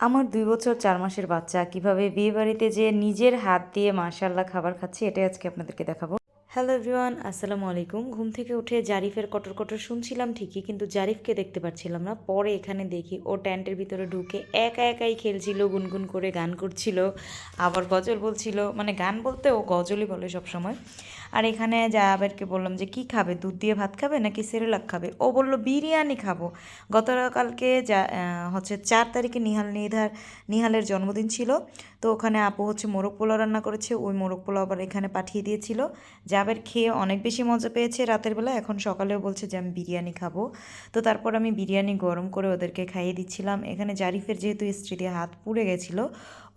আমার দুই বছর চার মাসের বাচ্চা, কীভাবে বিয়েবাড়িতে যে নিজের হাত দিয়ে মাশাল্লাহ খাবার খাচ্ছে, এটাই আজকে আপনাদেরকে দেখাবো। হ্যালো এভরিওয়ান আসসালামু আলাইকুম। ঘুম থেকে উঠে জারিফের কটর কটর শুনছিলাম ঠিকই, কিন্তু জারিফকে দেখতে পাচ্ছিলাম না। পরে এখানে দেখি ও ট্যান্টের ভিতরে ঢুকে একা একাই খেলছিল, গুনগুন করে গান করছিল, আবার গজল বলছিল। মানে গান বলতে ও গজলই বলে সব সময় আর এখানে জাবেরকে বললাম যে, কি খাবে? দুধ দিয়ে ভাত খাবে নাকি সেরেলাক খাবে? ও বলল, বিরিয়ানি খাব। গতকালকে যা হচ্ছে চার তারিখে নিহাল নিধার, নিহালের জন্মদিন ছিল। তো ওখানে আপু হচ্ছে মোরগ পোলাও রান্না করেছে, ওই মোরগ পোলাও আবার এখানে পাঠিয়ে দিয়েছিল। জাবের খেয়ে অনেক বেশি মজা পেয়েছে রাতের বেলা, এখন সকালেও বলছে যে আমি বিরিয়ানি খাব। তো তারপর আমি বিরিয়ানি গরম করে ওদেরকে খাইয়ে দিচ্ছিলাম। এখানে জারিফের যেহেতু স্ত্রী দিয়ে হাত পুড়ে গেছিল,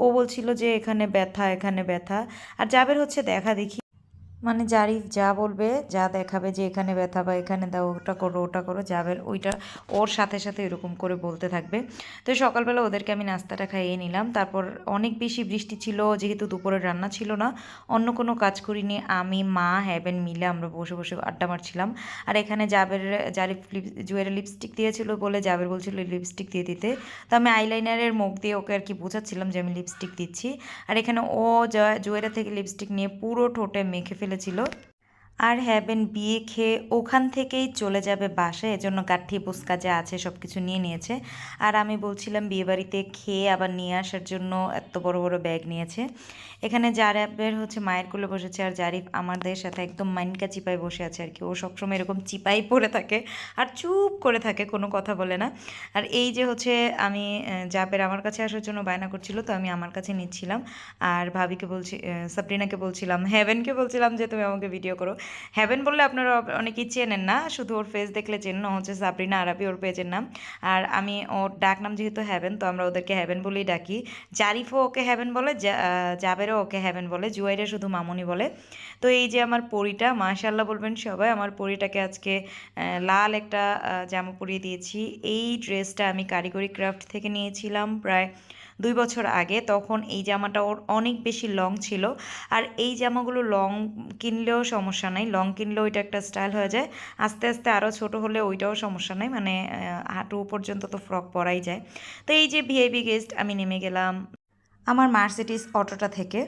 ও বলছিল যে এখানে ব্যথা এখানে ব্যথা। আর জাবের হচ্ছে দেখা দেখি মানে জারিফ যা বলবে, যা দেখাবে যে এখানে ব্যথা বা এখানে দাও, ওটা করো ওটা করো যাবের ওইটা ওর সাথে সাথে এরকম করে বলতে থাকবে। তো সকালবেলা ওদেরকে আমি নাস্তাটা খাইয়ে নিলাম। তারপর অনেক বেশি বৃষ্টি ছিল, যেহেতু দুপুরের রান্না ছিল না। অন্য কোনো কাজ করিনি। আমি, মা হ্যাবেন মিলে আমরা বসে বসে আড্ডা মারছিলাম। আর এখানে জাবের, জারিফ লিপ জুয়ের লিপস্টিক দিয়েছিল বলে জাবের বলছিল লিপস্টিক দিয়ে দিতে। তো আমি আইলাইনারের মুখ দিয়ে ওকে আর কি বোঝাচ্ছিলাম যে আমি লিপস্টিক দিচ্ছি। আর এখানে ও জয়- জুয়েরা থেকে লিপস্টিক নিয়ে পুরো ঠোঁটে মেখে ফেলেছিল আর হ্যাবেন বিয়ে খেয়ে ওখান থেকেই চলে যাবে বাসায়। এজন্য কাঠি পুস্কা যা আছে সব কিছু নিয়ে নিয়েছে। আর আমি বলছিলাম বিয়েবাড়িতে খেয়ে আবার নিয়ে আসার জন্য এত বড় বড় ব্যাগ নিয়েছে। এখানে জারিফের হচ্ছে মায়ের কোলে বসেছে আর জারিফ আমাদের সাথে একদম মাইনকা চিপায় বসে আছে আর কি। ও সবসময় এরকম চিপাই পড়ে থাকে আর চুপ করে থাকে, কোনো কথা বলে না। আর এই যে হচ্ছে আমি জাবের আমার কাছে আসার জন্য বায়না করছিল, তো আমি আমার কাছে নিচ্ছিলাম। আর ভাবিকে বলছি সাবরিনাকে বলছিলাম হ্যাভেনকে বলছিলাম যে তুমি আমাকে ভিডিও করো। হ্যাভেন বললে আপনারা অনেকেই চেনেন না, শুধু ওর ফেস দেখলে চেনেন হচ্ছে সাবরিনা আরাবি ওর পেজের নাম। আর আমি ওর ডাক নাম যেহেতু হ্যাভেন তো আমরা ওদেরকে হ্যাভেন বলেই ডাকি। জারিফও ওকে হ্যাভেন বলে জাবেরও ওকে হ্যাভেন বলে জুয়াইরা শুধু মামুনি বলে। তো এই যে আমার পরিটা মাশাল্লাহ বলবেন সবাই, আমার পরিটাকে আজকে লাল একটা জামা পরিয়ে দিয়েছি। এই ড্রেসটা আমি কারিগরি ক্রাফট থেকে নিয়েছিলাম, প্রায় দুই বছর আগে, তখন এই জামাটা ওর অনেক বেশি লং ছিল। আর এই জামাগুলো লং কিনলেও সমস্যা নাই। লং কিনলেও ওইটা একটা স্টাইল হয়ে যায়। আস্তে আস্তে আরও ছোট হলে ওইটাও সমস্যা নাই। মানে হাঁটু পর্যন্ত তো ফ্রক পরাই যায়। তো এই যে ভিআইপি গেস্ট আমি নেমে গেলাম আমার মার্সিডিস অটোটা থেকে।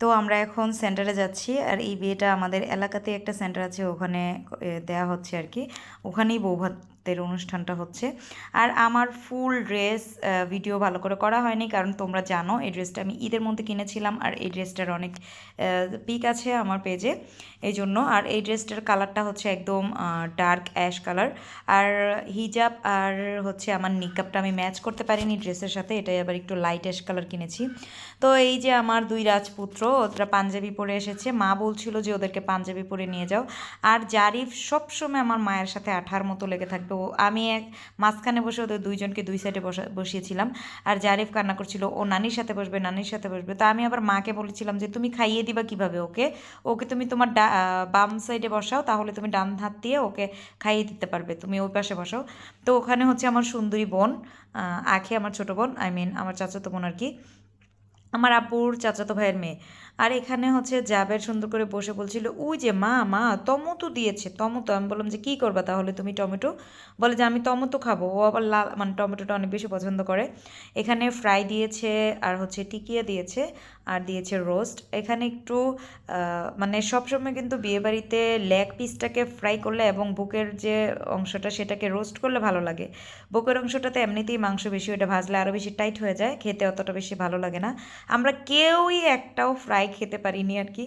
তো আমরা এখন সেন্টারে যাচ্ছি। আর এই বিয়েটা আমাদের এলাকাতে একটা সেন্টার আছে। ওখানে দেয়া হচ্ছে আর কি। ওখানেই বৌভাতের অনুষ্ঠানটা হচ্ছে। আর আমার ফুল ড্রেস ভিডিও ভালো করে করা হয়নি, কারণ তোমরা জানো, এই ড্রেসটা আমি ঈদের মধ্যে কিনেছিলাম, আর এই ড্রেসটার অনেক পিক আছে আমার পেজে এই জন্য, আর এই ড্রেসটার কালারটা হচ্ছে একদম ডার্ক অ্যাশ কালার আর হিজাব আর হচ্ছে আমার নিকাপটা আমি ম্যাচ করতে পারিনি ড্রেসের সাথে, এটাই আবার একটু লাইট অ্যাশ কালার কিনেছি। তো এই যে আমার দুই রাজপুত্র, ওরা পাঞ্জাবি পরে এসেছে। মা বলছিল যে ওদেরকে পাঞ্জাবি পরে নিয়ে যাও। আর জারিফ সবসময় আমার মায়ের সাথে আঠার মতো লেগে থাকবে। ও আমি এক, মাঝখানে বসে ওদের দুইজনকে দুই সাইডে বসা, বসিয়েছিলাম। আর জারিফ কান্না করছিল, ও নানির সাথে বসবে, নানির সাথে বসবে। তো আমি আবার মাকে বলেছিলাম যে, তুমি খাইয়ে দিবা কীভাবে ওকে? ওকে তুমি তোমার বাম সাইডে বসাও, তাহলে তুমি ডান হাত দিয়ে ওকে খাইয়ে দিতে পারবে। তুমি ওই পাশে বসাও। তো ওখানে হচ্ছে আমার সুন্দরী বোন আখি আমার ছোট বোন আই মিন আমার চাচাতো বোন আর কি। আমার আব্বুর চাচাতো ভাইয়ের মেয়ে। আর এখানে হচ্ছে জাবের সুন্দর করে বসে বলছিল ওই যে মা মা টমেটো দিয়েছে টমেটো আমি বললাম যে, কী করবা তাহলে তুমি টমেটো? বলে যে, আমি টমেটো খাব। ও আবার লাল মানে টমেটোটা অনেক বেশি পছন্দ করে। এখানে ফ্রাই দিয়েছে আর হচ্ছে টিকিয়া দিয়েছে আর দিয়েছে রোস্ট। এখানে একটু মানে সবসময় কিন্তু বিয়েবাড়িতে লেগ পিসটাকে ফ্রাই করলে এবং বুকের যে অংশটা সেটাকে রোস্ট করলে ভালো লাগে। বুকের অংশটাতে এমনিতেই মাংস বেশি ওটা ভাজলে আরও বেশি টাইট হয়ে যায়, খেতে অতটা বেশি ভালো লাগে না। আমরা কেউই একটাও ফ্রাই খেতে পারিনি আর কি,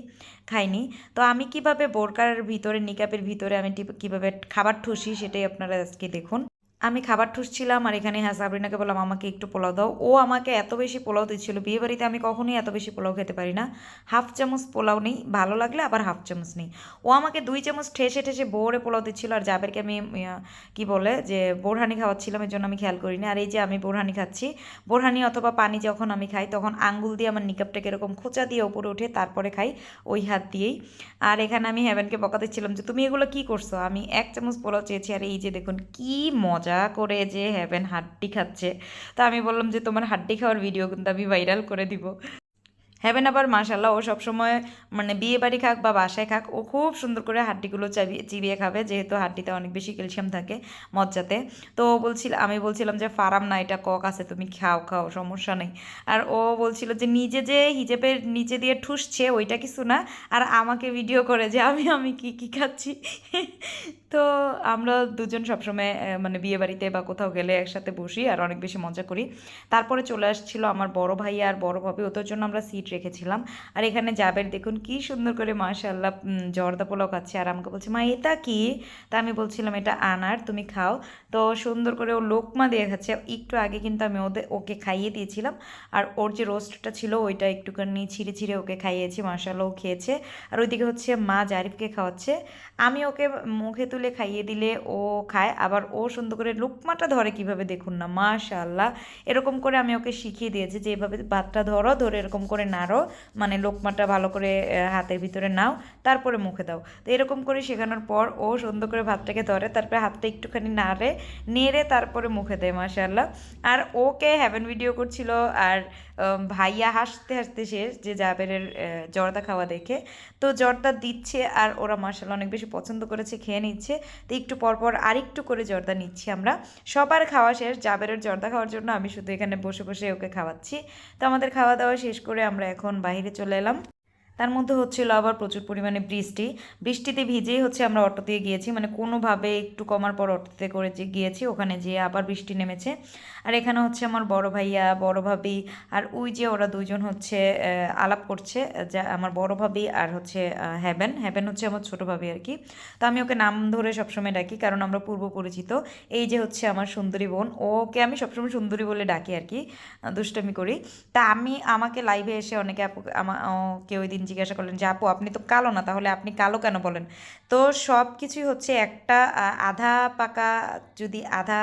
খাইনি। তো আমি কীভাবে বোরকার ভিতরে নিকাপের ভিতরে আমি কীভাবে খাবার ঠুসি সেটাই আপনারা আজকে দেখুন। আমি খাবার ঠুসছিলাম আর এখানে হ্যাঁ সাবরিনাকে বললাম, আমাকে একটু পোলাও দাও। ও আমাকে এত বেশি পোলাও দিচ্ছিল। বিয়ে বাড়িতে আমি কখনোই এত বেশি পোলাও খেতে পারি না। হাফ চামচ পোলাও নেই, ভালো লাগলে আবার হাফ চামচ নেই। ও আমাকে দুই চামচ ঠেসে ঠেসে বোরে পোলাও দিচ্ছিল আর জাবেরকে আমি কি বলে, যে বোরহানি খাওয়াচ্ছিলাম, এর জন্য আমি খেয়াল করিনি। আর এই যে আমি বোরহানি খাচ্ছি, বোরহানি অথবা পানি যখন আমি খাই, তখন আঙ্গুল দিয়ে আমার নিকাপটাকে এরকম খোঁচা দিয়ে ওপরে উঠে তারপরে খাই ওই হাত দিয়েই। আর এখানে আমি হ্যাভেনকে বকা দিচ্ছিলাম যে, তুমি এগুলো কি করছ? আমি এক চামচ পোলাও চেয়েছি। আর এই যে দেখুন, কি মজা! করে যে হ্যাভেন হাড্ডি খাচ্ছে। তা আমি বললাম যে, তোমার হাড্ডি খাওয়ার ভিডিও কিন্তু আমি ভাইরাল করে দিব। হ্যাভেন আবার মাশাল্লাহ ও সবসময় মানে বিয়ে বাড়ি খাক বা বাসায় খাক, ও খুব সুন্দর করে হাড্ডিগুলো চাবিয়ে চিবিয়ে খাবে, যেহেতু হাড্ডিতে অনেক বেশি ক্যালসিয়াম থাকে মজ্জাতে। তো ও বলছিল, আমি বলছিলাম যে, ফারাম না, এটা কক আছে, তুমি খাও খাও, সমস্যা নেই। আর ও বলছিল যে, নিজে যে হিজেবের নিচে দিয়ে ঠুসছে, ওইটা কিছু না। আর আমাকে ভিডিও করে যে, আমি আমি কি কি খাচ্ছি? তো আমরা দুজন সবসময় মানে বিয়ে বাড়িতে বা কোথাও গেলে একসাথে বসি আর অনেক বেশি মজা করি। তারপরে চলে আসছিল আমার বড় ভাই আর বড় ভাবি, ওদের জন্য আমরা সিট রেখেছিলাম। আর এখানে জাবের, দেখুন কি সুন্দর করে মাশাল্লাহ জর্দা পোলাও খাচ্ছে। আর আমাকে বলছে, মা, এটা কি? তা আমি বলছিলাম, এটা আনার, তুমি খাও। তো সুন্দর করে ও লোকমা দিয়ে খাচ্ছে। একটু আগে কিন্তু আমি ওদের ওকে খাইয়ে দিয়েছিলাম। আর ওর যে রোস্টটা ছিল, ওইটা একটুখানি ছিঁড়ে ছিঁড়ে ওকে খাইয়েছি মাশাল্লাহ ও খেয়েছে। আর ওইদিকে হচ্ছে মা জারিফকে খাওয়াচ্ছে। আমি ওকে মুখে তুলে খাইয়ে দিলে ও খায়, আবার ও সুন্দর করে লুকমাটা ধরে কীভাবে দেখুন না? মাশাল্লাহ এরকম করে আমি ওকে শিখিয়ে দিয়েছি যে এভাবে ভাতটা ধরো, ধরে এরকম করে নাড়ো মানে লোকমাটা ভালো করে হাতের ভিতরে নাও, তারপরে মুখে দাও। তো এরকম করে শেখানোর পর ও সুন্দর করে ভাতটাকে ধরে, তারপরে হাতটা একটুখানি নাড়ে, নেড়ে তারপরে মুখে দেয় মাশাল্লাহ আর ওকে হ্যাভেন ভিডিও করছিল, আর ভাইয়া হাসতে হাসতে শেষ, যে জাবেরের জর্দা খাওয়া দেখে। তো জর্দা দিচ্ছে আর ওরা মার্শাল অনেক বেশি পছন্দ করেছে, খেয়ে নিচ্ছে। তো একটু পরপর আরেকটু করে জর্দা নিচ্ছি আমরা। সবার খাওয়া শেষ, জাবেরের জর্দা খাওয়ার জন্য আমি শুধু এখানে বসে বসে ওকে খাওয়াচ্ছি। তো আমাদের খাওয়া দাওয়া শেষ করে আমরা এখন বাইরে চলে এলাম। তার মধ্যে হচ্ছিল আবার প্রচুর পরিমাণে বৃষ্টি। বৃষ্টিতে ভিজেই হচ্ছে আমরা অটো দিয়ে গিয়েছি মানে কোনোভাবে একটু কমার পর অটোতে করে যে গিয়েছি ওখানে যেয়ে আবার বৃষ্টি নেমেছে। আর এখানে হচ্ছে আমার বড় ভাইয়া বড় ভাবি আর ওই যে ওরা দুইজন হচ্ছে আলাপ করছে যা আমার বড় ভাবি আর হচ্ছে হ্যাভেন হ্যাভেন হচ্ছে আমার ছোট ভাবি আর কি। তো আমি ওকে নাম ধরে সবসময় ডাকি কারণ আমরা পূর্ব পরিচিত। এই যে হচ্ছে আমার সুন্দরী বোন ওকে আমি সবসময় সুন্দরী বলে ডাকি আর কি দুষ্টামি করি। তা আমি আমাকে লাইভে এসে অনেকে আপু আমা- ও, কেউ ওই দিন জিজ্ঞাসা করলেন যে, আপু, আপনি তো কালো না, তাহলে আপনি কালো কেন বলেন? তো সব কিছুই হচ্ছে একটা আধা পাকা যদি আধা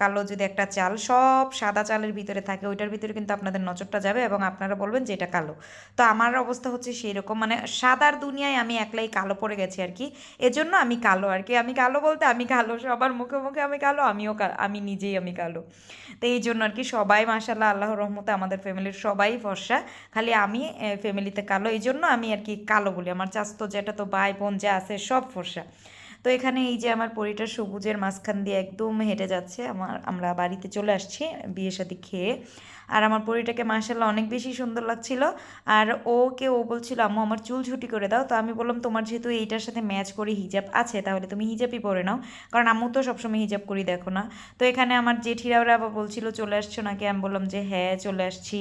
কালো যদি একটা চাল, সব সাদা চালের ভিতরে থাকে, ওইটার ভিতরে কিন্তু আপনাদের নজরটা যাবে এবং আপনারা বলবেন যে, এটা কালো। তো আমার অবস্থা হচ্ছে সেই রকম মানে সাদার দুনিয়ায় আমি একলাই কালো পড়ে গেছি আর কি। এজন্য আমি কালো আর কি। আমি কালো বলতে আমি কালো, সবার মুখে মুখে আমি কালো, আমিও আমি নিজেই আমি কালো। তো এই জন্য আর কি সবাই মাসাল্লাহ আল্লাহর রহমতে আমাদের ফ্যামিলির সবাই ফর্সা খালি আমি ফ্যামিলিতে কালো। এই জন্য আমি আর কি কালো বলি। আমার চাস্তো যেটা তো ভাই বোন যা আছে সব ফর্সা। তো এখানে এই যে আমার পরিটা সবুজের মাঝখান দিয়ে একদম হেঁটে যাচ্ছে। আমার, আমরা বাড়িতে চলে আসছি বিয়ে সাথে খেয়ে। আর আমার পরিটাকে মাসাল্লাহ অনেক বেশি সুন্দর লাগছিল। আর ওকে ও বলছিল, আম্মু, আমার চুল ছুটি করে দাও। তো আমি বললাম, তোমার যেহেতু এইটার সাথে ম্যাচ করে হিজাব আছে, তাহলে তুমি হিজাবই পরে নাও। কারণ আম্মু তো সবসময় হিজাব করি, দেখো না। তো এখানে আমার জেঠিরা ওরা বলছিল, চলে আসছো নাকি? আমি বললাম যে হ্যাঁ চলে আসছি।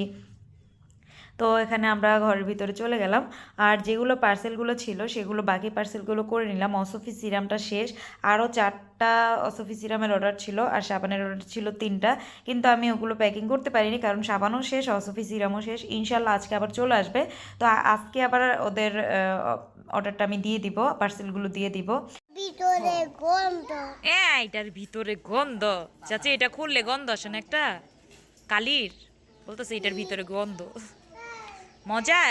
তো এখানে আমরা ঘরের ভিতরে চলে গেলাম। আর যেগুলো পার্সেলগুলো ছিল সেগুলো বাকি পার্সেলগুলো করে নিলাম। অসফি সিরামটা শেষ। আরও চারটা অসফি সিরামের অর্ডার ছিল আর সাবানের অর্ডার ছিল তিনটা। কিন্তু আমি ওগুলো প্যাকিং করতে পারিনি কারণ সাবানও শেষ অসফি সিরামও শেষ। ইনশাল্লাহ আজকে আবার চলে আসবে। তো আজকে আবার ওদের অর্ডারটা আমি দিয়ে দিব পার্সেলগুলো দিয়ে দিব। ভিতরে গন্ধ। এটার ভিতরে গন্ধ। চাচি এটা খুললে গন্ধ আসে না একটা? কালির? বলতেছে এটার ভিতরে গন্ধ। মজা?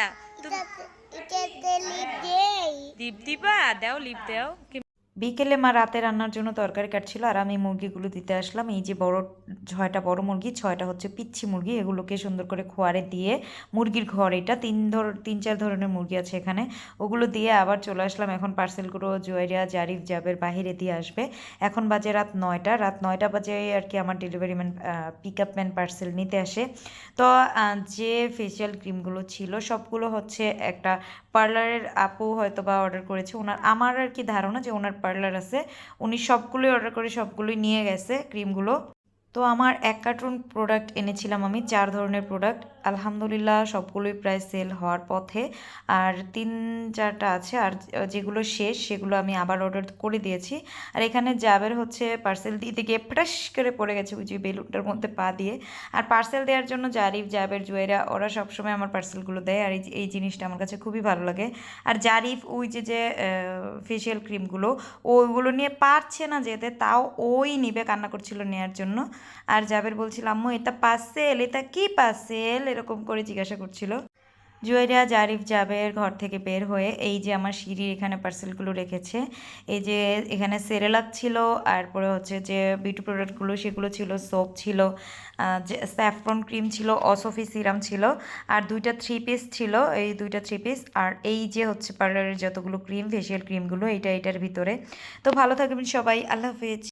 লিপ দিবা দাও লিপ দাও। বিকেলে মা রাতে রান্নার জন্য তরকারি কাটছিল, আর আমি মুরগিগুলো দিতে আসলাম। এই যে বড়, ছয়টা বড় মুরগি, ছয়টা হচ্ছে পিচ্ছি মুরগি, এগুলোকে সুন্দর করে খোয়ারে দিয়ে মুরগির ঘর এটা, তিন ধর, তিন চার ধরনের মুরগি আছে এখানে, ওগুলো দিয়ে আবার চলে আসলাম। এখন পার্সেলগুলো জয়রিয়া জারিফ, জাবের বাহিরে দিয়ে আসবে। এখন বাজে রাত নয়টা রাত নয়টা বাজে আর কি আমার delivery man pick up man parcel নিতে আসে। তো যে ফেসিয়াল ক্রিমগুলো ছিল, সবগুলো হচ্ছে একটা পার্লারের আপু হয়তো বা অর্ডার করেছে। ওনার, আমার আর কি ধারণা যে ওনার পার্লার আছে। উনি সবগুলোই অর্ডার করে সবগুলোই নিয়ে গেছে ক্রিমগুলো তো আমার এক কার্টুন প্রোডাক্ট এনেছিলাম আমি, চার ধরনের প্রোডাক্ট আলহামদুলিল্লাহ সবগুলোই প্রায় সেল হওয়ার পথে। আর তিন চারটা আছে, আর যেগুলো শেষ সেগুলো আমি আবার অর্ডার করে দিয়েছি। আর এখানে জাবের হচ্ছে পার্সেল দিতে গিয়ে ফ্রেশ করে পড়ে গেছে ওই যে বেলুনটার মধ্যে পা দিয়ে। আর পার্সেল দেওয়ার জন্য জারিফ, জাবের, জুয়েরা, ওরা সবসময় আমার পার্সেলগুলো দেয়। আর এই এই জিনিসটা আমার কাছে খুবই ভালো লাগে। আর জারিফ ওই যে যে ফেসিয়াল ক্রিমগুলো ওইগুলো নিয়ে পারছে না যেতে, তাও ওই নিবে কান্না করছিল নেওয়ার জন্য। আর জাবের বলছিল, আম্মু, এটা পার্সেল এটা কি পার্সেল এরকম করে জিজ্ঞাসা করছিল। জুয়েরিয়া জারিফ, জাবের ঘর থেকে বের হয়ে এই যে আমার সিঁড়ির এখানে পার্সেলগুলো রেখেছে, এই যে এখানে সেরেলাক ছিল, তারপরে হচ্ছে যে বিউটি প্রোডাক্টগুলো সেগুলো ছিল সোপ ছিল স্যাফরন ক্রিম ছিল অসফি সিরাম ছিল, আর দুইটা থ্রি পিস ছিল, এই দুইটা থ্রি পিস আর এই যে হচ্ছে পার্লারের যতগুলো ক্রিম ফেশিয়াল ক্রিমগুলো এইটা এটার ভিতরে। তো ভালো থাকবেন সবাই, আল্লাহ হাফেজ।